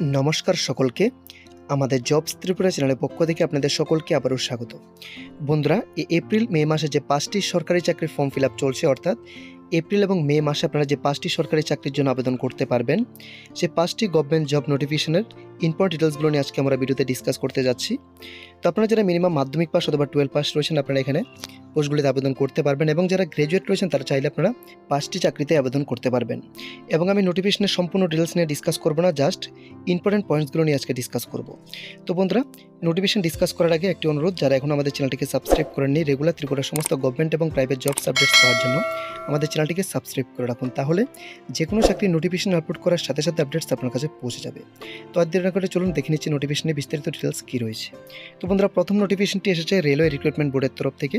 নমস্কার সকলকে। আমাদের জবস ত্রিপুরা চ্যানেলের পক্ষ থেকে আপনাদের সকলকে আবারও স্বাগত। বন্ধুরা এই এপ্রিল, মে মাসে যে পাঁচটি সরকারি চাকরির ফর্ম ফিল চলছে, অর্থাৎ এপ্রিল এবং মে মাসে আপনারা যে পাঁচটি সরকারি চাকরির জন্য আবেদন করতে পারবেন, সে পাঁচটি গভর্নমেন্ট জব নোটিফিকেশনের ইম্পর্টেন্ট ডিটেলসগুলো নিয়ে আজকে আমরা ভিডিওতে ডিসকাস করতে যাচ্ছি। তো আপনারা যারা মিনিমাম মাধ্যমিক পাস অথবা টুয়েলভ পাস রয়েছেন, আপনারা এখানে পোস্টগুলিতে আবেদন করতে পারবেন এবং যারা গ্র্যাজুয়েট রয়েছেন তারা চাইলে আপনারা পাঁচটি চাকরিতে আবেদন করতে পারবেন। এবং আমি নোটিফিকেশনের সম্পূর্ণ ডিটেলস নিয়ে ডিসকাস করব না জাস্ট ইম্পর্টেন্ট পয়েন্টসগুলো নিয়ে আজকে ডিসকাস করব। তো বন্ধুরা নোটিফিকেশন ডিসকাস করার আগে একটি অনুরোধ, যারা এখন আমাদের চ্যানেলটিকে সাবস্ক্রাইব করেননি রেগুলার ত্রিপুরার সমস্ত গভর্নমেন্ট এবং প্রাইভেট জবস আপডেটস পাওয়ার জন্য আমাদের চ্যানেলটিকে সাবস্ক্রাইব করে রাখুন। তাহলে যে কোনো চাকরির নোটিফিকেশন আপলোড করার সাথে সাথে আপডেটস আপনার কাছে পৌঁছে যাবে। তো আর দেরি করে চলুন দেখে নিচ্ছি নোটিফিকেশনে বিস্তারিত ডিটেলস কী রয়েছে। তো বন্ধুরা, প্রথম নোটিফিকেশনটি এসেছে রেলওয়ে রিক্রুটমেন্ট বোর্ডের তরফ থেকে।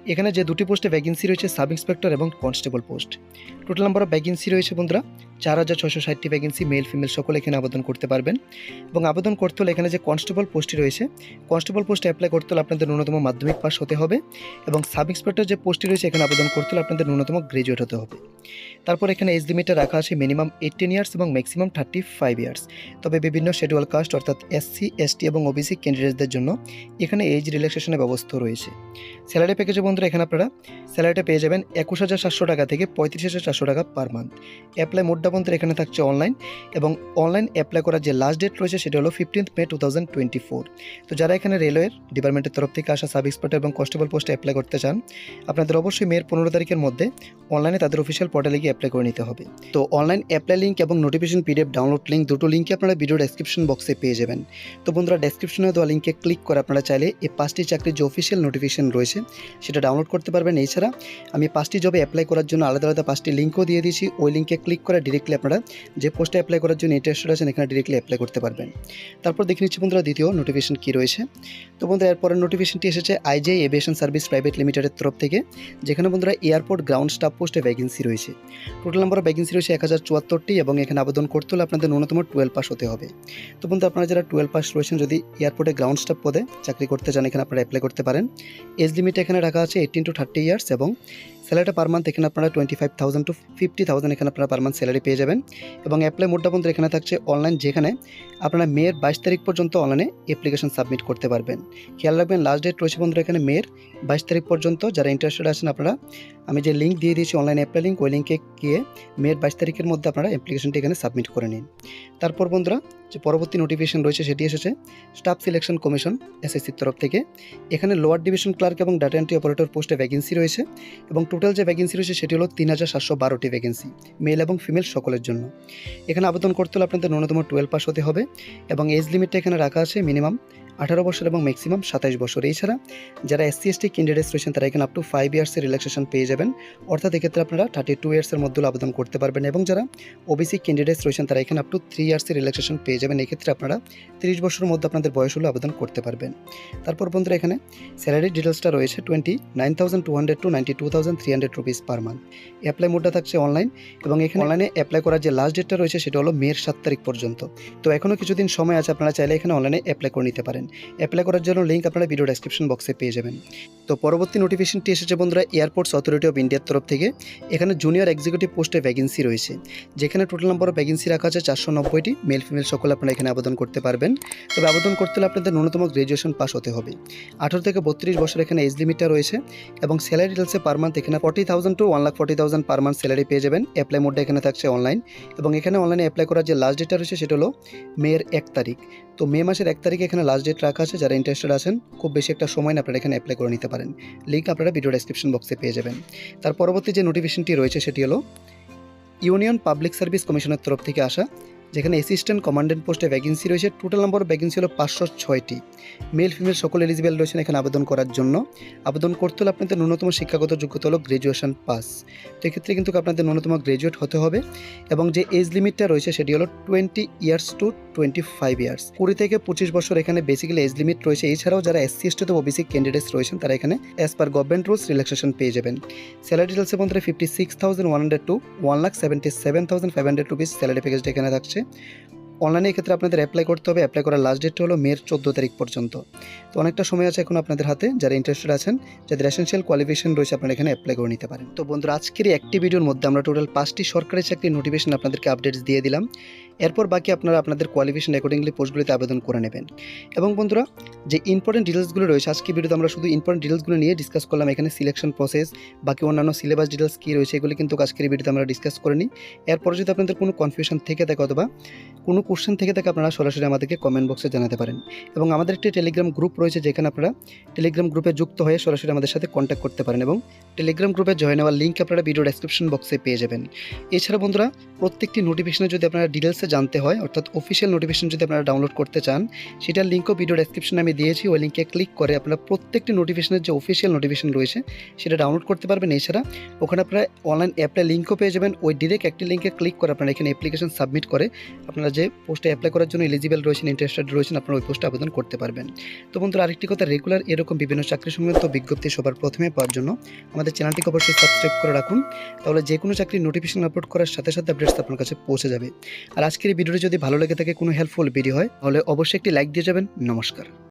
এখানে যে দুটি পোস্টে ভ্যাকেন্সি রয়েছে সাব ইন্সপেক্টর এবং constable post total number of vacancy রয়েছে বন্ধুরা, চার হাজার ছশো ষাটটি ভ্যাকেন্সি মেল ফিমেল সকলে এখানে আবেদন করতে পারবেন। এবং আবেদন করতে হলে এখানে যে কনস্টেবল পোস্টটি রয়েছে কনস্টেবল পোস্টে অ্যাপ্লাই করতে হলে আপনাদের ন্যূনতম মাধ্যমিক পাস হতে হবে এবং সাব ইন্সপেক্টর যে পোস্টটি রয়েছে, এখানে আবেদন করতে হলে আপনাদের ন্যূনতম গ্রাজুয়েট হতে হবে। তারপর এখানে এজ লিমিটে রাখা আছে মিনিমাম এইটিন ইয়ার্স এবং ম্যাক্সিমাম থার্টি ফাইভ ইয়ার্স তবে বিভিন্ন শেডিউল কাস্ট অর্থাৎ এসসি এসটি এবং ওবিসি ক্যান্ডিডেটদের জন্য এখানে এজ রিল্যাক্সেশনের ব্যবস্থা রয়েছে। স্যালারি প্যাকেজে বন্ধুরা, এখানে আপনারা স্যালারিটা পেয়ে যাবেন একুশ হাজার সাতশো টাকা থেকে পঁয়ত্রিশ হাজার চারশো টাকা পার মান্থ অ্যাপ্লাই মোডটা বন্ধুরা, এখানে থাকছে অনলাইন এবং অনলাইন অ্যাপ্লাই করার যে লাস্ট ডেট রয়েছে, সেটা হলো fifteenth May two thousand twenty four তো যারা এখানে রেলওয়ের ডিপার্টমেন্টের তরফ থেকে আসা সাব এক্সপার্ট এবং কনস্টেবল পোস্টে অ্যাপ্লাই করতে চান, আপনাদের অবশ্যই মেয়ের পনেরো তারিখের মধ্যে অনলাইনে তাদের অফিসিয়াল পোর্টালে গিয়ে অ্যাপ্লাই করে নিতে হবে। তো অনলাইন অ্যাপ্লাই লিঙ্ক এবং নোটিফিকেশন পিডিএফ ডাউনলোড লিঙ্ক দুটো লিঙ্কে আপনারা ভিডিও ডেসক্রিপশন বক্সে পেয়ে যাবেন। তো বন্ধুরা ডেসক্রিপশনে দেওয়া লিঙ্কে ক্লিক করে আপনারা চাইলে এই পাঁচটি চাকরির যে অফিসিয়াল নোটিফিকেশন রয়েছে, সেটা ডাউনলোড করতে পারবেন। এছাড়া আমি পাঁচটি জবে অ্যাপ্লাই করার জন্য আলাদা আলাদা পাঁচটি লিঙ্কও দিয়ে দিয়েছি। ওই লিঙ্কে ক্লিক করে ডিরেক্টলি আপনারা যে পোস্টে অ্যাপ্লাই করার জন্য ইন্টারেস্টেড আছেন এখানে ডিরেক্টলি অ্যাপ্লাই করতে পারবেন। তারপর দেখে নিচ্ছি বন্ধুরা দ্বিতীয় নোটিফিকেশন কী রয়েছে। তো বন্ধুরা, এরপরের নোটিফিকেশনটি এসেছে আইজে এভিয়েশন সার্ভিস প্রাইভেট লিমিটেডের তরফ থেকে। যেখানে বন্ধুরা এয়ারপোর্ট গ্রাউন্ড স্টাফ পোস্টে ভ্যাকেন্সি রয়েছে। টোটাল নাম্বার ভ্যাকেন্সি রয়েছে এক হাজার চুয়াত্তরটি এবং এখানে আবেদন করতে হলে আপনাদের ন্যূনতম টুয়েলভ পাস হতে হবে। তো বন্ধু আপনারা যারা টুয়েলভ পাস রয়েছেন, যদি এয়ারপোর্টে গ্রাউন্ড স্টাফ পদে চাকরি করতে চান, এখানে আপনারা অ্যাপ্লাই করতে পারেন। এজ লিমিট এখানে রাখা এইটিন টু থার্টি ইয়ার্স এবং স্যালারিটা পার মান্থ এখানে আপনারা twenty five thousand to fifty thousand এখানে আপনারা পার মান্থ স্যালারি পেয়ে যাবেন এবং অ্যাপ্লাই মোডটা বন্ধু এখানে থাকছে অনলাইন যেখানে আপনারা মেয়ের বাইশ তারিখ পর্যন্ত অনলাইনে অ্যাপ্লিকেশন সাবমিট করতে পারবেন। খেয়াল রাখবেন লাস্ট ডেট রয়েছে বন্ধুরা এখানে মেয়ের বাইশ তারিখ পর্যন্ত। যারা ইন্টারেস্টেড আছেন আপনারা, আমি যে লিঙ্ক দিয়ে দিয়েছি অনলাইন অ্যাপ্লাই লিঙ্ক ওই লিঙ্কে গিয়ে মেয়ের বাইশ তারিখের মধ্যে আপনারা অ্যাপ্লিকেশনটি এখানে সাবমিট করে নিন। তারপর বন্ধুরা যে পরবর্তী নোটিফিকেশন রয়েছে সেটি এসেছে স্টাফ সিলেকশন কমিশন এসএসসির তরফ থেকে। এখানে লোয়ার ডিভিশন ক্লার্ক এবং ডাটা এন্ট্রি অপারেটর পোস্টে ভ্যাকেন্সি রয়েছে এবং টোটাল যে ভ্যাকেন্সি রয়েছে সেটি হলো তিন হাজার সাতশো বারোটি ভ্যাকেন্সি মেল এবং ফিমেল সকলের জন্য। এখানে আবেদন করতে হলে আপনাদের ন্যূনতম টুয়েলভ পাস হতে হবে এবং এজ লিমিটটা এখানে রাখা আছে মিনিমাম আঠারো বছর এবং ম্যাক্সিমাম সাতাইশ বছর। এছাড়া যারা এসসি এসটি ক্যান্ডিডেটস রয়েছেন তারা এখানে আপ টু ফাইভ ইয়ার্সের রিল্যাক্সেশন পেয়ে যাবেন। অর্থাৎ এক্ষেত্রে আপনারা থার্টি টু ইয়ার্সের মধ্যে আবেদন করতে পারবেন এবং যারা ওবিসি ক্যান্ডিডেটস রয়েছেন তারা এখানে আপ টু থ্রি ইয়ার্সের রিল্যাক্সেশন পেয়ে যাবেন। এক্ষেত্রে আপনারা তিরিশ বছরের মধ্যে আপনাদের বয়স হলে আবেদন করতে পারবেন। তারপর বন্ধুরা এখানে স্যালারি ডিটেলসটা রয়েছে twenty nine thousand two hundred to ninety two thousand three hundred rupees per month apply মোডটা থাকছে অনলাইন এবং এখানে অনলাইনে অ্যাপ্লাই করার যে লাস্ট ডেটটা রয়েছে, সেটা হলো মের সাত তারিখ পর্যন্ত। তো এখনও কিছুদিন সময় আছে, আপনারা চাইলে এখানে অনলাইনে অ্যাপ্লাই করে নিতে পারেন। অ্যাপ্লাই করার জন্য লিঙ্ক আপনারা ভিডিও ডেসক্রিপশন বক্সে পেয়ে যাবেন। তো পরবর্তী নোটিফিকেশনটি এসেছে বন্ধুরা এয়ারপোর্টস অথরিটি অফ ইন্ডিয়ার তরফ থেকে। এখানে জুনিয়র এক্সিকিউটিভ পোস্টে ভ্যাকেন্সি রয়েছে। যেখানে টোটাল নম্বর অফ ভ্যাকেন্সি রাখা আছে চারশো নব্বইটি। মেল ফিমেল সকল আপনারা এখানে আবেদন করতে পারবেন। তবে আবেদন করতে হলে আপনাদের ন্যূনতম গ্রাজুয়েশন পাস হতে হবে। আঠারো থেকে বত্রিশ বছর এখানে এজ লিমিটটা রয়েছে এবং স্যালারি ডিটেলসে পার মান্থ এখানে forty thousand to one lakh forty thousand per month salary পেয়ে যাবেন। অ্যাপ্লাই মোডটা এখানে থাকছে অনলাইন এবং এখানে অনলাইনে অ্যাপ্লাই করার যে লাস্ট ডেটটা রয়েছে সেটা হলো মেয়ের এক তারিখ। তো মে মাসের এক তারিখে এখানে লাস্ট ডেট রাখা আছে, যারা ইন্টারেস্টেড আছেন, খুব বেশি একটা সময় আপনারা এখানে অ্যাপ্লাই করে নিতে পারেন। লিঙ্ক আপনারা ভিডিও ডেসক্রিপশন বক্সে পেয়ে যাবেন। তার পরবর্তী যে নোটিফিকেশনটি রয়েছে, সেটি হলো ইউনিয়ন পাবলিক সার্ভিস কমিশনের তরফ থেকে আসা। যেখানে অ্যাসিস্ট্যান্ট কমান্ডেন্ট পোস্টে ভ্যাকেন্সি রয়েছে। টোটাল নম্বর ভ্যাকেন্সি হলো পাঁচশো ছয়টি। মেল ফিমেল সকল এলিজিবল রয়েছেন এখানে আবেদন করার জন্য। আবেদন করতে হলে আপনাদের ন্যূনতম শিক্ষাগত যোগ্যতা হলো গ্র্যাজুয়েশন পাস তো এক্ষেত্রে কিন্তু আপনাদের ন্যূনতম গ্র্যাজুয়েট হতে হবে এবং যে এজ লিমিটটা রয়েছে সেটি হলো twenty years to twenty five years কুড়ি থেকে পঁচিশ বছর এখানে বেসিক্যালি এজ লিমিট রয়েছে। এছাড়াও যারা এসসি এসটি তো ওবিসি ক্যান্ডিডেটস রয়েছেন, তারা এখানে as per government rules relaxation পেয়ে যাবেন। স্যালারি ডিটেলসের মধ্যে fifty six thousand one hundred to one lakh seventy seven thousand five hundred rupees salary প্যাকেজটা এখানে থাকছে। অনলাইনের ক্ষেত্রে আপনাদের অ্যাপ্লাই করতে হবে। অ্যাপ্লাই করার লাস্ট ডেটটা হলো মের চোদ্দ তারিখ পর্যন্ত। তো অনেকটা সময় আছে এখন আপনাদের হাতে, যারা ইন্টারেস্টেড আছেন, যাদের এসেন্সিয়াল কোয়ালিফিকেশন রয়েছে, আপনারা এখানে অ্যাপ্লাই করে নিতে পারেন। তো বন্ধুরা, আজকের একটি ভিডিওর মধ্যে আমরা টোটাল পাঁচটি সরকারি চাকরির নোটিফিকেশন আপনাদেরকে আপডেটস দিয়ে দিলাম। এরপর বাকি আপনারা আপনাদের কোয়ালিফিকেশন অ্যাকর্ডিংলি পোস্টগুলিতে আবেদন করে নেবেন। এবং বন্ধুরা, যে ইম্পর্টেন্ট ডিটেলসগুলো রয়েছে, আজকে ভিডিওতে আমরা শুধু ইম্পর্টেন্ট ডিটেলসগুলো নিয়ে ডিসকাস করলাম, এখানে সিলেকশন প্রসেস বাকি অন্যান্য সিলেবাস ডিটেলস কী রয়েছে, এগুলি কিন্তু আজকের ভিডিওতে আমরা ডিসকাস করে নিই। এরপর যদি আপনাদের কোনো কনফিউশন থেকে থাকে অথবা কোনো কোশ্চেন থেকে থাকে, আপনারা সরাসরি আমাদেরকে কমেন্ট বক্সে জানাতে পারেন। এবং আমাদের একটি টেলিগ্রাম গ্রুপ রয়েছে, যেখানে আপনারা টেলিগ্রাম গ্রুপে যুক্ত হয়ে সরাসরি আমাদের সাথে কন্ট্যাক্ট করতে পারেন এবং টেলিগ্রাম গ্রুপে জয়েন হওয়ার লিঙ্ক আপনারা ভিডিও ডেসক্রিপশন বক্সে পেয়ে যাবেন। এছাড়া বন্ধুরা, প্রত্যেকটি নোটিফিকেশনে যদি আপনারা ডিটেলসে জানতে হয়, অর্থাৎ অফিসিয়াল নোটিফিকেশন যদি আপনারা ডাউনলোড করতে চান, সেটার লিঙ্কও ভিডিও ডেসক্রিপশনে আমি দিয়েছি, ওই লিঙ্কে ক্লিক করে আপনারা প্রত্যেকটি নোটিফিকেশনের যে অফিসিয়াল নোটিফিকেশন রয়েছে, সেটা ডাউনলোড করতে পারবেন। এছাড়া ওখানে আপনারা অনলাইন অ্যাপ্লাই লিঙ্কও পেয়ে যাবেন। ওই ডিরেক্ট একটি লিঙ্কে ক্লিক করে আপনারা এখানে অ্যাপ্লিকেশন সাবমিট করে আপনারা যে পোস্টে অ্যাপ্লাই করার জন্য এলিজিবল রয়েছেন ইন্টারেস্টেড রয়েছেন, আপনারা ওই পোস্টে আবেদন করতে পারবেন। তো বন্ধুরা, আরেকটি কথা রেগুলার এরকম বিভিন্ন চাকরি সংক্রান্ত বিজ্ঞপ্তি সবার প্রথমে পাওয়ার জন্য আমাদের চ্যানেলটিকে অবশ্যই সাবস্ক্রাইব করে রাখুন। তাহলে যে কোনো চাকরির নোটিফিকেশন আপলোড করার সাথে সাথে আপডেটস আপনার কাছে পৌঁছে যাবে। আর আজকের ভিডিওটি যদি ভালো লেগে থাকে, কোনো হেল্পফুল ভিডিও হয়, তাহলে অবশ্যই একটি লাইক দিয়ে যাবেন। নমস্কার।